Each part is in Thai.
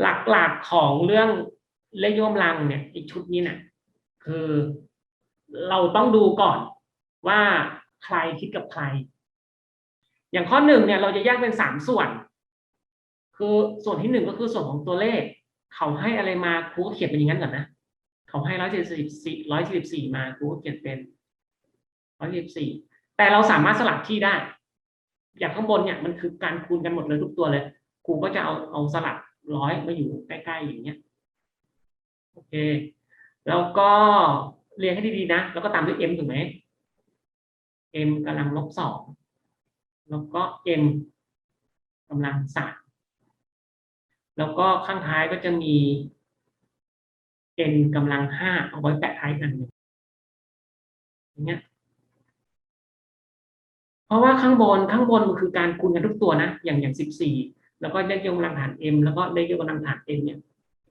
หลักๆของเรื่องเลขโยมลังเนี่ยอีกชุดนี้นี่ยคือเราต้องดูก่อนว่าใครคิดกับใคร อย่างข้อหนึ่งเนี่ยเราจะแยกเป็นสามส่วน คือส่วนที่หนึ่งก็คือส่วนของตัวเลข เขาให้อะไรมาครูก็เขียนเป็นอย่างนั้นก่อนนะเขาให้ร้อยสี่สิบสี่ร้อยสิบสี่มาครูก็เขียนเป็นร้อยสิบสี่แต่เราสามารถสลับที่ได้ อย่างข้างบนเนี่ยมันคือการคูณกันหมดเลยทุกตัวเลยครูก็จะเอาเอาสลับ ร้อยมาอยู่ใกล้ๆอย่างเงี้ยโอเค แล้วก็เรียงให้ดีๆนะ แล้วก็ตามด้วย m ถูกไหม m กำลังลบสองแล้วก็ m กำลังสามแล้วก็ข้างท้ายก็จะมี n กำลังห้าเอาไว้แปะท้ายกันหนึ่งอย่างเงี้ยเพราะว่าข้างบนข้างบนมันคือการคูณกันทุกตัวนะ อย่างอย่างสิบสี่ แล้วก็เลขยกกำลังฐาน m แล้วก็เลขยกกำลังฐาน n เนี่ย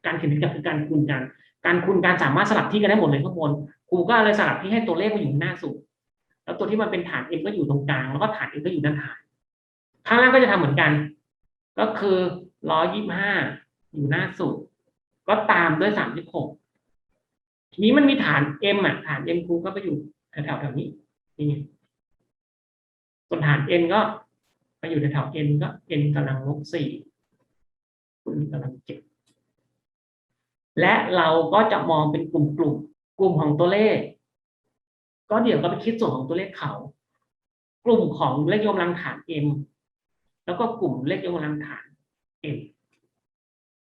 การเขียนก็คือการคูณกัน การคูณการสามารถสลับที่กันได้หมดเลยข้างบนครูก็เลยสลับที่ให้ตัวเลขมาอยู่หน้าสุด แล้วตัวที่มันเป็นฐาน m ก็อยู่ตรงกลาง แล้วก็ฐาน n ก็อยู่ด้านท้ายข้างล่างก็จะทำเหมือนกัน ก็คือร้อยยี่ห้าอยู่หน้าสุด ก็ตามด้วยสามสิบหกทีนี้มันมีฐาน m อะฐาน m ครูก็ไปอยู่แถวๆแถวนี้นี่ส่วนฐาน n ก็ ไปอยู่ในแถว n ก็ n กำลังลบสี่คุณกำลังเจ็ดและเราก็จะมองเป็นกลุ่มกลุ่มกลุ่มของตัวเลข ก็เดี๋ยวก็ไปคิดส่วนของตัวเลขเขา กลุ่มของเลขยกกำลังฐาน m แล้วก็กลุ่มเลขยกกำลังฐาน m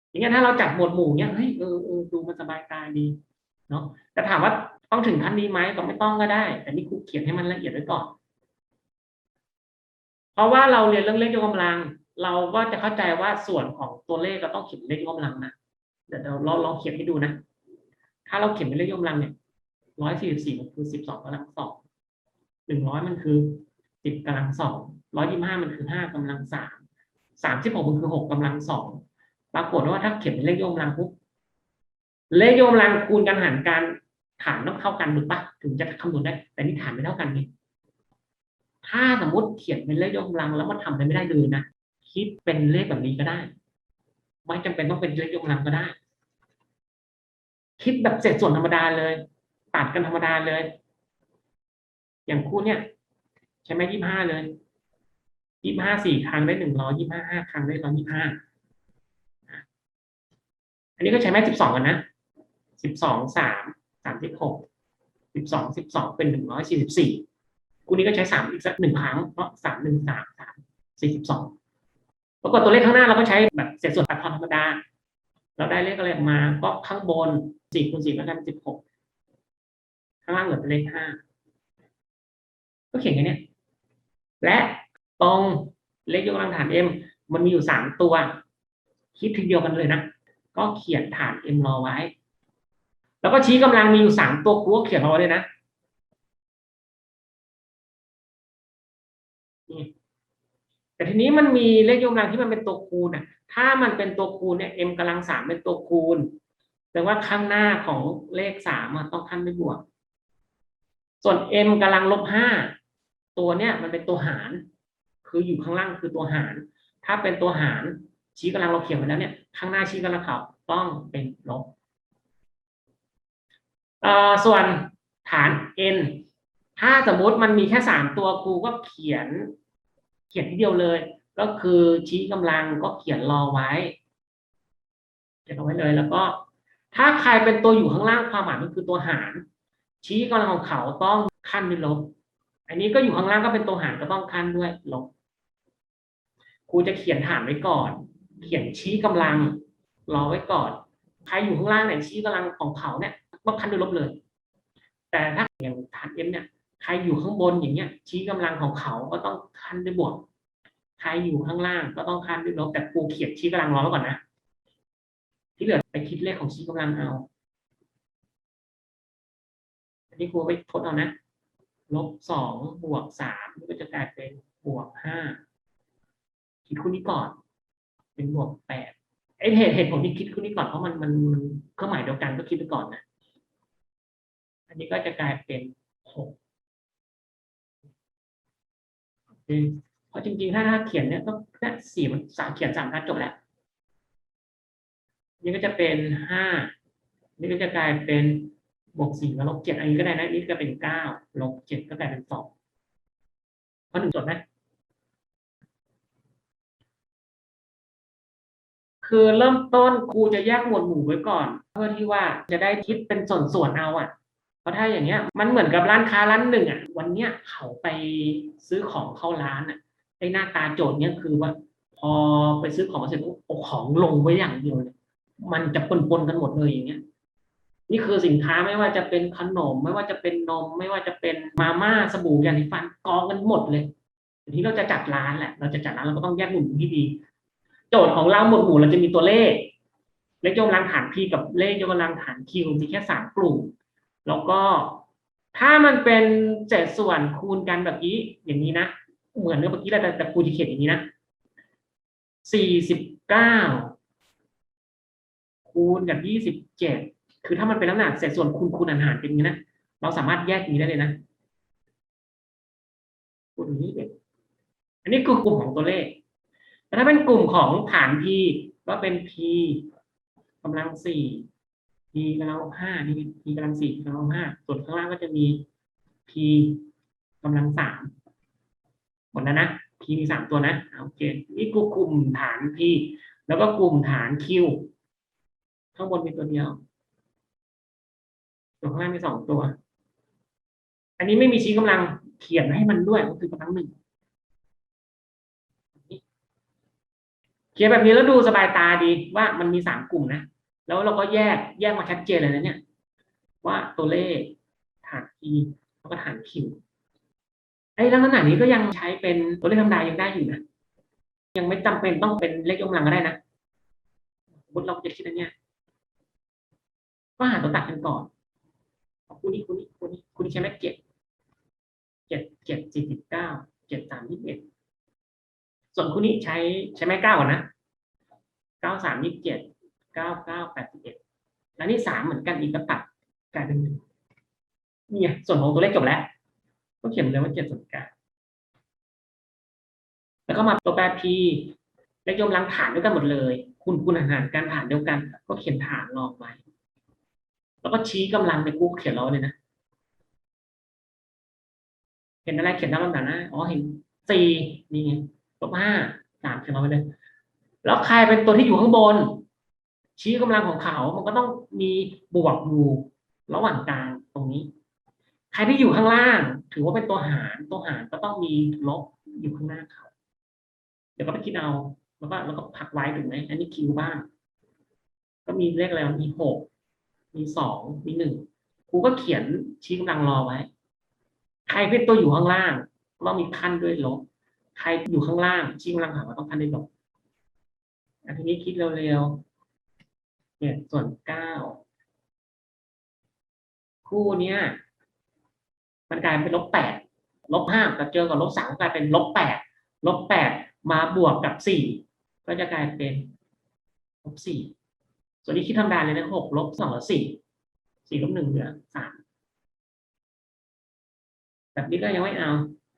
อย่างเงี้ยถ้าเราจับหมวดหมู่เนี้ยเฮ้ยเออเออดูมันสบายตาดีเนาะแต่ถามว่าต้องถึงขั้นนี้ไหมก็ไม่ต้องก็ได้ แต่นี่ครูเขียนให้มันละเอียดไว้ก่อน เพราะว่าเราเรียนเรื่องเลขยกกำลัง เราก็จะเข้าใจว่าส่วนของตัวเลขก็ต้องเขียนเลขยกกำลังนะเดี๋ยวเราลองลองเขียนให้ดูนะ ถ้าเราเขียนเป็นเลขยกกำลังเนี่ยร้อยสี่สิบสี่มันคือสิบสองกำลังสองหนึ่งร้อยมันคือสิบกำลังสองร้อยยี่ห้ามันคือห้ากำลังสามสามสิบหกมันคือหกกำลังสองปรากฏว่าถ้าเขียนเป็นเลขยกกำลังปุ๊บเลขยกกำลังคูณกันหารกันฐานต้องเท่ากันถูกปะถึงจะคำนวณได้ แต่นี่ฐานไม่เท่ากันไง ถ้าสมมติเขียนเป็นเลขยกกำลัง แล้วมันทำอะไรไม่ได้เลยนะคิดเป็นเลขแบบนี้ก็ได้ ไม่จำเป็นต้องเป็นเลขยกกำลังก็ได้ คิดแบบเศษส่วนธรรมดาเลย ตัดกันธรรมดาเลย อย่างคู่เนี่ย ใช่ไหมยี่ห้าเลยยี่ห้าสี่ครั้งได้หนึ่งร้อยยี่ห้าห้าครั้งได้ร้อยยี่ห้าอันนี้ก็ใช้แม่สิบสองกันนะสิบสองสามสามสิบหกสิบสองสิบสองเป็นหนึ่งร้อยสี่สิบสี่ คู่นี้ก็ใช้สามอีกสักหนึ่งครั้งเพราะสามหนึ่งสามสามสี่สิบสองปรากฏตัวเลขข้างหน้าเราก็ใช้แบบเศษส่วนตัดทอนธรรมดา เราได้เลขอะไรมาก็ข้างบนสี่คูณสี่ก็ได้เป็นสิบหกข้างล่างเหลือเป็นเลขห้าก็เขียนแค่เนี้ยและตรงเลขยกกำลังฐาน m มันมีอยู่สามตัว คิดทีเดียวกันเลยนะ ก็เขียนฐาน m รอไว้ แล้วก็ชี้กำลังมีอยู่สามตัวครูก็เขียนรอไว้เลยนะ แต่ทีนี้มันมีเลขยกกำลังที่มันเป็นตัวคูณอะ ถ้ามันเป็นตัวคูณเนี่ย m กำลังสามเป็นตัวคูณแปลว่าข้างหน้าของเลขสามต้องขั้นด้วยบวก ส่วน m กำลังลบห้าตัวเนี้ยมันเป็นตัวหาร คืออยู่ข้างล่างคือตัวหาร ถ้าเป็นตัวหารชี้กำลังเราเขียนไว้แล้วเนี่ยข้างหน้าชี้กำลังเขาต้องเป็นลบส่วนฐาน n ถ้าสมมติมันมีแค่สามตัวครูก็เขียน เขียนทีเดียวเลย ก็คือชี้กำลังก็เขียนรอไว้ เขียนเอาไว้เลยแล้วก็ ถ้าใครเป็นตัวอยู่ข้างล่างความหมายมันคือตัวหาร ชี้กำลังของเขาต้องขั้นด้วยลบ อันนี้ก็อยู่ข้างล่างก็เป็นตัวหารก็ต้องขั้นด้วยลบครูจะเขียนฐานไว้ก่อน เขียนชี้กำลังรอไว้ก่อน ใครอยู่ข้างล่างเนี่ยชี้กำลังของเขาเนี่ยต้องขั้นด้วยลบเลย แต่ถ้าอย่างฐานเอ็มเนี่ยใครอยู่ข้างบนอย่างเงี้ย ชี้กำลังของเขาก็ต้องขั้นด้วยบวก ใครอยู่ข้างล่างก็ต้องขั้นด้วยลบแต่ครูเขียนชี้กำลังร้อไว้ก่อนนะ ที่เหลือไปคิดเลขของชี้กำลังเอาอันนี้ครูไปทดเอานะลบสองบวกสามก็จะกลายเป็นบวกห้าคิดคู่นี้ก่อน เป็นบวกแปดไอเหตุเหตุผลที่คิดคู่นี้ก่อนเพราะมันมันมันเครื่องหมายเดียวกันก็คิดไปก่อนนะอันนี้ก็จะกลายเป็นหกโอ เพราะจริงๆ ถ้าถ้าเขียนเนี่ยต้องแค่สี่มันสามเขียนสามทัดจบแล้วนี่ก็จะเป็นห้านี่ก็จะกลายเป็นบวกสี่กับลบเจ็ดอันนี้ก็ได้นะนี่ก็เป็นเก้าลบเจ็ดก็กลายเป็นสองข้อหนึ่งจดไหมคือเริ่มต้นครูจะแยกหมวดหมู่ไว้ก่อน เพื่อที่ว่าจะได้คิดเป็นส่วนๆเอาอะ เพราะถ้าอย่างเงี้ยมันเหมือนกับร้านค้าร้านหนึ่งอะ วันเนี้ยเขาไปซื้อของเข้าร้านอะ ไอ้หน้าตาโจทย์เนี้ยคือว่า พอไปซื้อของเสร็จเอาของลงไว้อย่างเดียวเลยมันจะปนๆกันหมดเลยอย่างเงี้ย นี่คือสินค้าไม่ว่าจะเป็นขนม ไม่ว่าจะเป็นนม ไม่ว่าจะเป็นมาม่าสบู่ยาสีฟันกองกันหมดเลยทีนี้เราจะจัดร้านแหละ เราจะจัดร้านเราก็ต้องแยกหมู่ที่ดี โจทย์ของเราหมวดหมู่เราจะมีตัวเลข เลขยกกำลังฐาน p กับเลขยกกำลังฐาน q มีแค่สามกลุ่ม แล้วก็ถ้ามันเป็นเศษส่วนคูณกันแบบนี้อย่างนี้นะ เหมือนกับเมื่อกี้เราแต่แต่คูจะเขียนอย่างนี้นะสี่สิบเก้าคูณกับยี่สิบเจ็ดคือถ้ามันเป็นลักษณะเศษส่วนคูณคูณหารเป็นอย่างนี้นะเราสามารถแยกงนี้ได้เลยนะคูณนี้เองอันนี้คือกลุ่มของตัวเลขแต่ถ้าเป็นกลุ่มของฐาน p ก็เป็น p กำลังสี่ p กำลังห้า p p กำลังสี่กำลังห้าส่วนข้างล่างก็จะมี p กำลังสาม หมดแล้วนะ p มีสามตัวนะโอเคนี่กูกลุ่มฐาน p แล้วก็กลุ่มฐาน q ข้างบนมีตัวเดียวตัวข้างล่างมีสองตัว อันนี้ไม่มีชี้กำลังเขียนให้มันด้วยก็คือกำลังหนึ่งเขียนแบบนี้แล้วดูสบายตาดีว่ามันมีสามกลุ่มนะ แล้วเราก็แยกแยกมาชัดเจนเลยนะเนี่ย ว่าตัวเลขฐาน p แล้วก็ฐาน q อ้ลักษณะนี้ก็ยังใช้เป็นตัวเลขธรรมดายังได้อยู่นะ ยังไม่จำเป็นต้องเป็นเลขยกกำลังก็ได้นะสมมติเราจะคิดอันเนี้ยก็หาตัวตัดกันก่อนคูนี้คูนี้คูนี้คูนี้ใช้ไหมเจ็ดเจ็ดเจ็ดสี่สิบเก้าเจ็ดสามยี่สิบเอ็ดส่วนคู่นี้ใช้ใช้แม่เก้าก่อนนะเก้าสามยี่สิบเจ็ดเก้าเก้าแปดสิบเอ็ดแล้วนี่สามเหมือนกันอีกก็ตัดกลายเป็นหนึ่งนี่ไงส่วนของตัวเลขจบแล้ว ก็เขียนเลยว่าเจ็ดส่วนเก้าแล้วก็มาตัวแปร p เลขยกกำลังฐานด้วยกันหมดเลย คุณคุณอาหารการฐานเดียวกัน ก็เขียนฐานรองไว้แล้วก็ชี้กำลังในกูเขียนรอเลยนะเห็นอะไรเขียนด้านล่างนะอ๋อเห็นสี่นี่ไงลบห้าสามเขียนเอาไปเลยแล้วใครเป็นตัวที่อยู่ข้างบน ชี้กำลังของเขา มันก็ต้องมีบวกอยู่ระหว่างกลางตรงนี้ ใครที่อยู่ข้างล่าง ถือว่าเป็นตัวหารตัวหารก็ต้องมีลบอยู่ข้างหน้าเขาเดี๋ยวก็ไปคิดเอาแล้วก็แล้วก็พักไว้ถูกไหมอันนี้คิวบ้าง ก็มีเลขอะไรมีหกมีสองมีหนึ่งครูก็เขียนชี้กำลังรอไว้ ใครเป็นตัวอยู่ข้างล่างต้องมีขั้นด้วยลบใครอยู่ข้างล่างชี้กำลังหาว่าต้องพันด้ดอกอันทีนี้คิดเร็วๆเนี่ยส่วนเก้าคู่เนี้ย มันกลายเป็นลบแปดลบห้ากับเจอกับลบสามกลายเป็นลบแปดลบแปดมาบวกกับสี่ก็จะกลายเป็นลบสี่ส่วนนี้คิดธรรมดาเลยนะหกลบสองเหลือสี่สี่ลบหนึ่งเหลือสามแบบนี้ก็ยังไม่เอา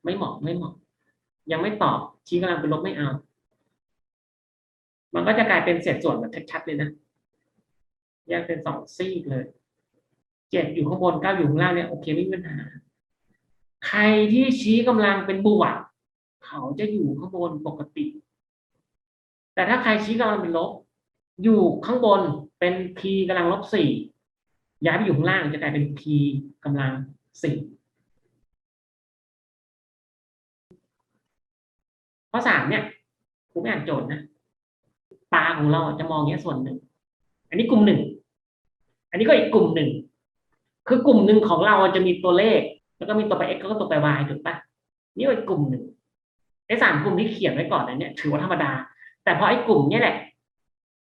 ไม่เหมาะไม่เหมาะ ยังไม่ตอบชี้กำลังเป็นลบไม่เอา มันก็จะกลายเป็นเศษส่วนแบบชัดๆเลยนะแยกเป็นสองซีกเลยเจ็ดอยู่ข้างบนเก้าอยู่ข้างล่างเนี่ยโอเคไม่มีปัญหา ใครที่ชี้กำลังเป็นบวกเขาจะอยู่ข้างบนปกติ แต่ถ้าใครชี้กำลังเป็นลบ อยู่ข้างบนเป็น p กำลังลบสี่ย้ายไปอยู่ข้างล่างจะกลายเป็น p กำลังสี่ข้อสามเนี่ยครูไม่อ่านโจทย์นะตาของเราจะมองแค่ส่วนหนึ่ง อันนี้กลุ่มหนึ่ง อันนี้ก็อีกกลุ่มหนึ่ง คือกลุ่มหนึ่งของเราจะมีตัวเลข แล้วก็มีตัวไป x แล้วก็ตัวไป y ถูกปะนี่เป็นกลุ่มหนึ่งไอ้สามกลุ่มที่เขียนไว้ก่อนเนี่ยถือว่าธรรมดา แต่พอไอ้กลุ่มเนี้ยแหละ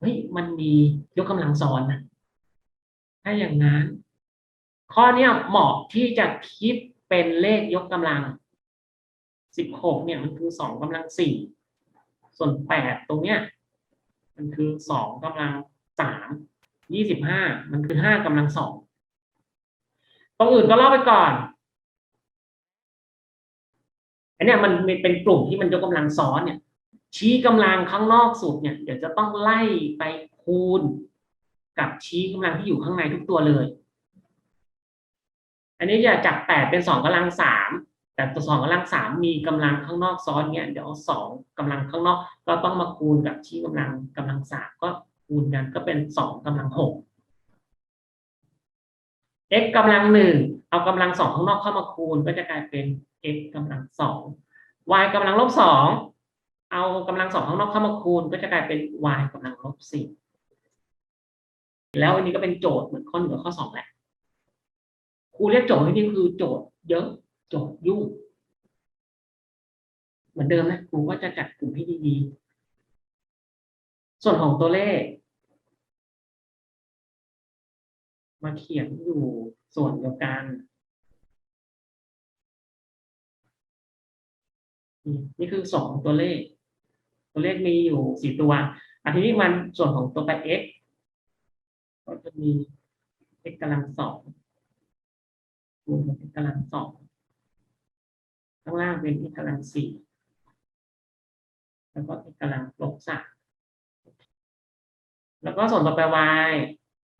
เฮ้ยมันมียกกำลังซ้อนนะถ้าอย่างนั้น ข้อเนี้ยเหมาะที่จะคิดเป็นเลขยกกำลังสิบหกเนี่ยมันคือสองกำลังสี่ส่วนแปดตรงเนี้ยมันคือสองกำลังสามยี่สิบห้ามันคือห้ากำลังสองตรงอื่นก็เล่าไปก่อน อันนี้มันเป็นกลุ่มที่มันยกกำลังซ้อนเนี่ย ชี้กำลังข้างนอกสุดเนี่ยเดี๋ยวจะต้องไล่ไปคูณ กับชี้กำลังที่อยู่ข้างในทุกตัวเลย อันนี้จะจากแปดเป็นสองกำลังสามแต่ตัวสองกำลังสามมีกำลังข้างนอกซ้อนเนี้ยเดี๋ยวเอาสองกำลังข้างนอก ก็ต้องมาคูณกับชี้กำลังกำลังสามก็คูณกันก็เป็นสองกำลังหก x กำลังหนึ่งเอากำลังสองข้างนอกเข้ามาคูณก็จะกลายเป็น x กำลังสอง y กำลังลบสองเอากำลังสองข้างนอกเข้ามาคูณ ก็จะกลายเป็น y กำลังลบสี่แล้วอันนี้ก็เป็นโจทย์เหมือนข้อหนึ่งกับข้อสองแหละครูเรียกโจทย์ที่นี่คือโจทย์เยอะโจทย์ยุ่งเหมือนเดิมนะครูก็จะจัดกลุ่มให้ดีๆส่วนของตัวเลข มาเขียนอยู่ส่วนเดียวกัน นี่คือสองตัวเลข ตัวเลขมีอยู่สี่ตัวอันทีนี้มันส่วนของตัวแปร x ก็จะมี x กำลังสองคูณกับ x กำลังสองข้างล่างเป็น x กำลังสี่แล้วก็ x กำลังลบสามแล้วก็ส่วนต่อไป y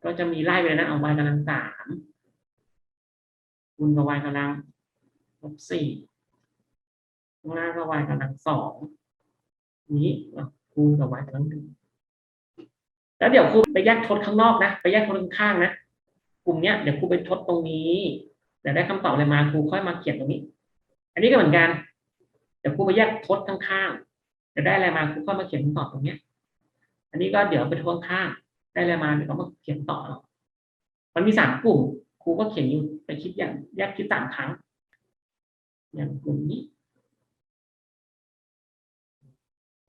ก็จะมีไล่ไปนะเอา y กำลังสามคูณกับ y กำลังลบสี่างล่างก็ y กำลังสองนี้คูณกับ y กำลังหนึ่งแล้วเดี๋ยวครูไปแยกทดข้างนอกนะ ไปแยกทดข้างๆนะ กลุ่มเนี้ยเดี๋ยวครูไปทดตรงนี้เดี๋ยวได้คำตอบอะไรมาครูค่อยมาเขียนตรงนี้ อันนี้ก็เหมือนกัน เดี๋ยวครูไปแยกทดข้างๆจะได้อะไรมาครูค่อยมาเขียนคำตอบตรงเนี้ย อันนี้ก็เดี๋ยวไปทดข้างได้อะไรมาเดี๋ยวก็มาเขียนต่อเนามันมีสามกลุ่ม ครูก็เขียนอยู่ไปคิดอย่างแยกคิดสามครั้งอย่างกลุ่มนี้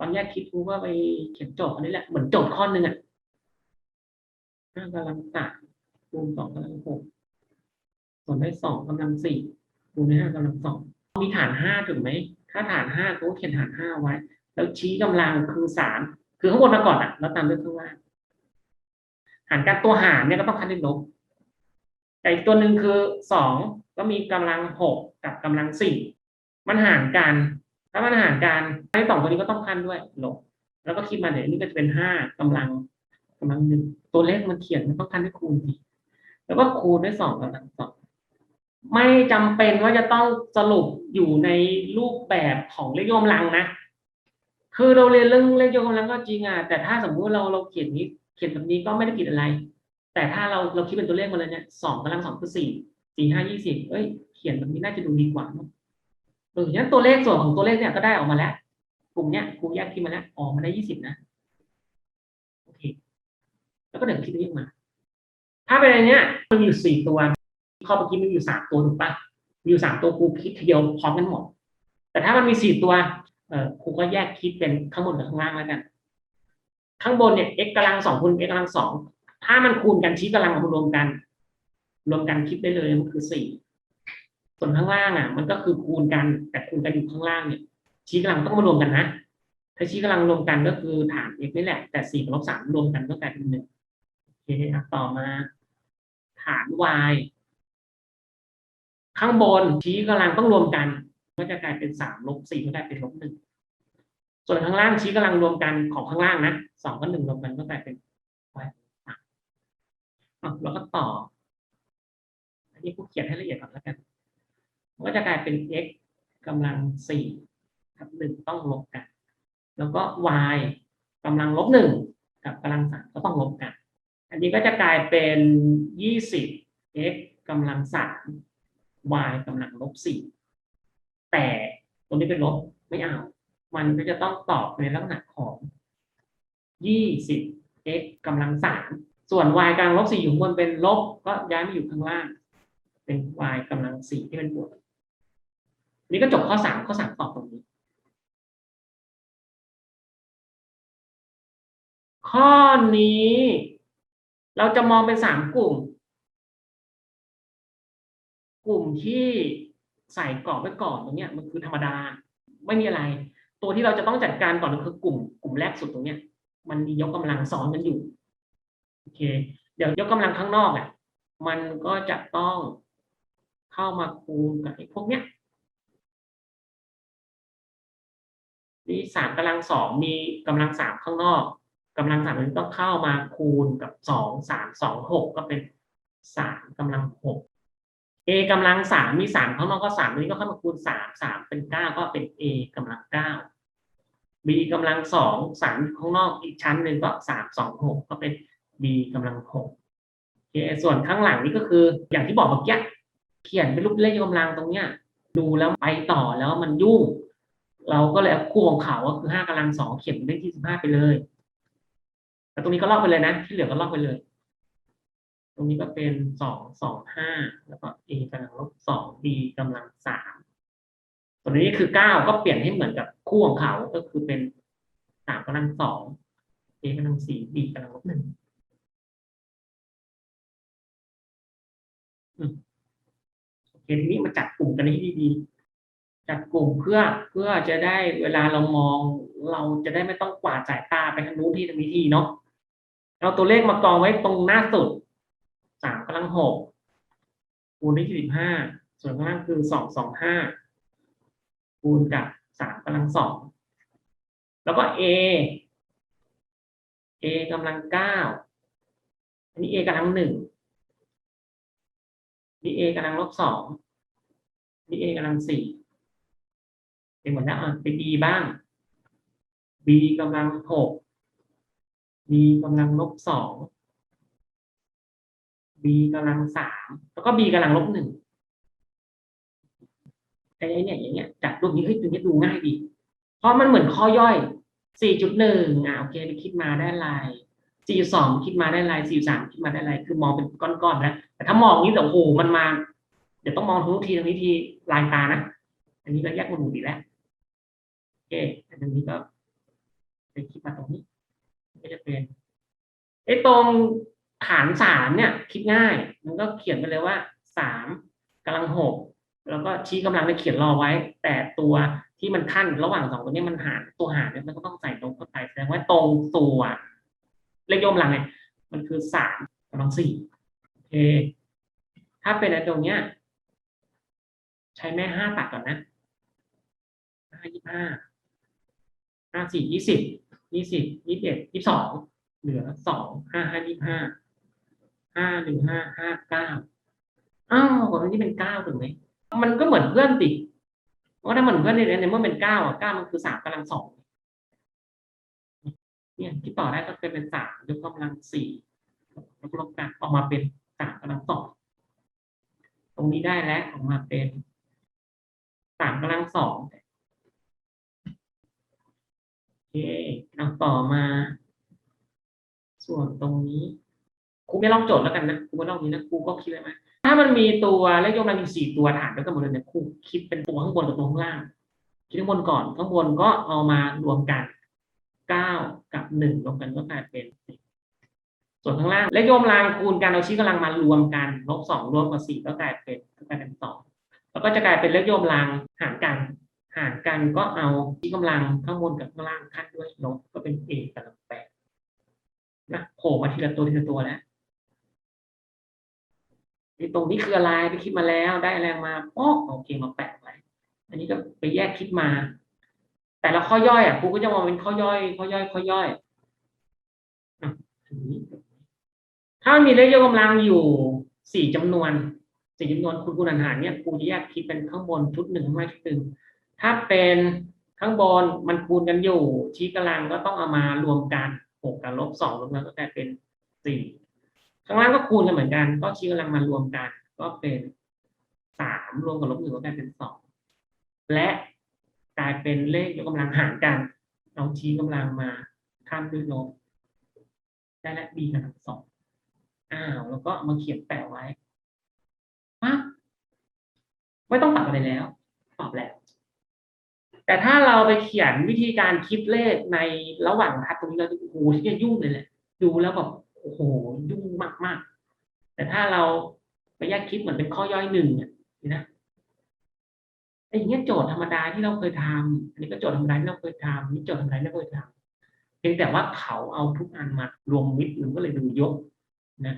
ตอนแยกคิดครูก็ไปเขียนโจทย์อันนี้แหละเหมือนโจทย์ข้อหนึ่งอะห้ากำลังสามคูณสองกำลังหกส่วนได้สองกำลังสี่คูณได้ห้ากำลังสองมีฐานห้าถูกไหมถ้าฐานห้าก็เขียนฐานห้าไว้ แล้วชี้กำลังคือสามคือข้างบนมาก่อนอะ แล้วตามด้วยข้างล่างหารกันตัวหารเนี่ยก็ต้องคันด้วยลบแต่อีกตัวหนึ่งคือสองก็มีกำลังหกกับกำลังสี่มันหารกัน ถ้ามันหารกันไอ้สองตัวนี้ก็ต้องคันด้วยลบแล้วก็คิดมาเดี๋ยวนี้ก็จะเป็นห้ากำลังกำลังหนึ่งตัวเลขมันเขียนมันต้องคันด้วยคูณสิแล้วก็คูณด้วยสองกำลังสองไม่จำเป็นว่าจะต้องสรุปอยู่ในรูปแบบของเลขยกกำลังนะ คือเราเรียนเรื่องเลขยกกำลังก็จริงอะแต่ถ้าสมมุติเราเราเขียนนี้เขียนแบบนี้ก็ไม่ได้ผิดอะไร แต่ถ้าเราเราคิดเป็นตัวเลขมาเลยเนี่ยสองกำลังสองคือสี่สี่ห้ายี่สิบเอ้ย เขียนแบบนี้น่าจะดูดีกว่าเนอะ เออฉะนั้นตัวเลขส่วนของตัวเลขเนี่ยก็ได้ออกมาแล้วกลุ่มเนี้ยครูแยกคิดมาแล้วออกมาได้ยี่สิบนะโอเค แล้วก็เดี๋ยวคิดเลขมา ถ้าเป็นอะไรเนี้ยมันมีอยู่สี่ตัวข้อเมื่อกี้มันมีอยู่สามตัวถูกปะมีอยู่สามตัวครูคิดทีเดียวพร้อมกันหมด แต่ถ้ามันมีสี่ตัวเออครูก็แยกคิดเป็นข้างบนกับข้างล่างแล้วกัน ข้างบนเนี่ย x กำลังสองคูณ x กำลังสองถ้ามันคูณกันชี้กำลังมารวมกัน รวมกันคิดได้เลยมันคือสี่ ส่วนข้างล่างอะ มันก็คือคูณกันแต่คูณกันอยู่ข้างล่างเนี่ยชี้กำลังต้องมารวมกันนะถ้าชี้กำลังรวมกันก็คือฐาน x นี่แหละ แต่สี่กับลบสามรวมกันก็กลายเป็นหนึ่งโอเคต่อมา ฐาน y ข้างบนชี้กำลังต้องรวมกัน ก็จะกลายเป็นสามลบสี่ก็กลายเป็นลบหนึ่งส่วนข้างล่างชี้กำลังรวมกันของข้างล่างนะสองกับหนึ่งรวมกันก็กลายเป็น y สามอะแล้วก็ต่ออันนี้กูเขียนให้ละเอียดก่อนแล้วกัน มันก็จะกลายเป็น x กำลังสี่กับหนึ่งต้องลบกัน แล้วก็ y กำลังลบหนึ่งกับกำลังสามก็ต้องลบกัน อันนี้ก็จะกลายเป็นยี่สิบ x กำลังสาม y กำลังลบสี่แต่ตรงนี้เป็นลบไม่เอา มันก็จะต้องตอบในลักษณะของยี่สิบ x กำลังสามส่วน y กำลังลบสี่อยู่บนเป็นลบ ก็ย้ายมาอยู่ข้างล่าง เป็น y กำลังสี่ที่เป็นบวก นี่ก็จบข้อสามข้อสามตอบตรงนี้ ข้อนี้ เราจะมองเป็นสามกลุ่ม กลุ่มที่ใส่กรอบไว้ก่อนตรงเนี้ยมันคือธรรมดา ไม่มีอะไร ตัวที่เราจะต้องจัดการก่อนก็คือกลุ่ม กลุ่มแรกสุดตรงเนี้ย มันมียกกำลังซ้อนกันอยู่โอเค เดี๋ยวยกกำลังข้างนอกอะมันก็จะต้องเข้ามาคูณกับไอ้พวกเนี้ย นี่สามกำลังสองมีกำลังสามข้างนอกกกำลังสามตันี้ต้องเข้ามาคูณกับสองสามสองหกก็เป็นสามกำลังหก a กำลังสามมีสามข้างนอกก็สามนี้ก็เข้ามาคูณสามสามเป็นเก้าก็เป็น a กำลังเก้า b กำลังสองสามข้างนอกอีกชั้นหนึ่งก็สามสองหกก็เป็น b กำลังหกโอเคส่วนข้างหลังนี่ก็คืออย่างที่บอกเมื่อกี้เขียนเป็นรูปเลขกกำลังตรงเนี้ยดูแล้วไปต่อแล้วมันยุ่ง เราก็เลยคู่ของเขาก็คือห้ากำลังสองเขียนเป็นเลขที่สิบห้าไปเลยแต่ตรงนี้ก็ลอกไปเลยนะที่เหลือก็ลอกไปเลย ตรงนี้ก็เป็นสองสองห้าแล้วก็ a กำลังลบสอง b กำลังสามตรงนี้คือเก้าก็เปลี่ยนให้เหมือนกับคู่ของเขาก็คือเป็นสามกำลังสอง a กำลังสี่ b กำลังลบหนึ่งโอเคทีนี้มาจัดกลุ่มกันให้ดีๆ จัดกลุ่มเพื่อเพื่อจะได้เวลาเรามอง เราจะได้ไม่ต้องกวาดสายตาไปทางนู้นที่ทางนี้ทีเนาะเอาตัวเลขมากองไว้ตรงหน้าสุดสามกำลังหกคูณด้วยยี่สิบห้าส่วนข้างล่างคือสองสองห้าคูณกับสามกำลังสองแล้วก็ a a กำลังเก้าอันนี้ a กำลังหนึ่งนี่ a กำลังลบสองนี่ a กำลังสี่ เป็นหมดแล้วไป b บ้าง b กำลังหก b กำลังลบสอง b กำลังสามแล้วก็ b กำลังลบหนึ่งไอ้เนี่ยอย่างเงี้ยจับรูปนี้เฮ้ยตรงนี้ดูง่ายดี เพราะมันเหมือนข้อย่อย 4.1อะโอเคไปคิดมาได้ลาย 4.2 คิดมาได้ลาย 4.3 คิดมาได้ลาย คือมองเป็นก้อนๆแล้วแต่ถ้ามองนี้แต่โอ้โหมันมา เดี๋ยวต้องมองทุกทีตรงนี้ทีลายตานะ อันนี้ก็แยกมาหมู่ดีแล้ว เคอันนี้ก็ไปคิดมาตรงนี้ก็จะเป็นไอ้ตรงฐานสามเนี่ย คิดง่าย มันก็เขียนไปเลยว่าสามกำลังหกแล้วก็ชี้กำลังในเขียนรอไว้ แต่ตัวที่มันขั้นระหว่างสองตัวนี้มันหารตัวหารเนี่ยมันก็ต้องใส่ตรงเข้าไปแสดงว่าตรงตัวเลขยกกำลังเนี่ยมันคือสามกำลังสี่โอเค ถ้าเป็นไอ้ตรงเนี้ย ใช้แม่ห้าตัดก่อนนะห้ายี่ห้า ห้าสี่ยี่สิบยี่สิบยี่สิบเอ็ดยี่สองเหลือสองห้าห้ายี่ห้าห้าหนึ่งห้าห้าเก้าอ้าวคนนี้เป็นเก้าถูกไหมมันก็เหมือนเพื่อนติเพราะถ้ามันเหมือนเพื่อนในเมื่อเป็นเก้าอะเก้ามันคือสามกำลังสองเนี่ยที่ต่อได้ก็เป็นเป็นสามยกกำลังสี่ยกลบกันออกมาเป็นสามกำลังสองตรงนี้ได้แล้วออกมาเป็นสามกำลังสอง เคเอาต่อมา ส่วนตรงนี้ครูไม่ลองโจทย์แล้วกันนะครูไม่ลองนี้นะครูก็คิดไว้ไหมถ้ามันมีตัวเลขยกกำลังอยู่สี่ตัวฐานด้วยกันหมดเลยเนี่ยครูคิดเป็นตัวข้างบนกับตัวข้างล่างคิดข้างบนก่อนข้างบนก็เอามารวมกันเก้ากับหนึ่งรวมกันก็กลายเป็นสิบส่วนข้างล่างเลขยกกำลังคูณกันเอาชี้กำลังมารวมกันลบสองรวมกับสี่ก็กลายเป็นก็กลายเป็นสองแล้วก็จะกลายเป็นเลขยกกำลังหารกัน หารกันก็เอาที่กำลังข้างบนกับข้างล่างคัดด้วยลบก็เป็น a กำลังแปดนะโผล่มาทีละตัวทีละตัวแล้วไอ้ตรงนี้คืออะไรไปคิดมาแล้วได้อะไรมาป๊อกโอเคมาแปะไว้อันนี้ก็ไปแยกคิดมา แต่ละข้อย่อยอะครูก็จะมองเป็นข้อย่อยข้อย่อยข้อย่อยถ้ามีเลขยกกำลังอยู่สี่จำนวนสี่จำนวนคูณคูณหาหารเนี่ยครูจะแยกคิดเป็นข้างบนชุดหนึ่งข้างล่างชุดหนึ่ง ถ้าเป็นข้างบนมันคูณกันอยู่ ชี้กำลังก็ต้องเอามารวมกันหกกับลบสองรวมกันก็กลายเป็นสี่ข้างล่างก็คูณกันเหมือนกัน ก็ชี้กำลังมารวมกัน ก็เป็นสามรวมกับลบหนึ่งก็กลายเป็นสองและกลายเป็นเลขยกกำลังหารกันเราชี้กำลังมาข้ามด้วยลบได้และ b กำลังสองอ้าวแล้วก็มาเขียนแปะไว้ไม่ต้องตัดอะไรแล้ว ตอบแล้ว แต่ถ้าเราไปเขียนวิธีการคิดเลขในระหว่างทัดตรงนี้เราโอ้โหที่จะยุ่งเลยแหละดูแล้วแบบโอ้โหยุ่งมากมากๆแต่ถ้าเราไปแยกคิดเหมือนเป็นข้อย่อยหนึ่งเนี่ยนะไอ้อย่างเงี้ยโจทย์ธรรมดาที่เราเคยทำอันนี้ก็โจทย์ธรรมดาที่เราเคยทำนี่โจทย์ธรรมดาที่เราเคยทำเพียงแต่ว่าเขาเอาทุกอันมารวมมิตรมันก็เลยดูยกนะ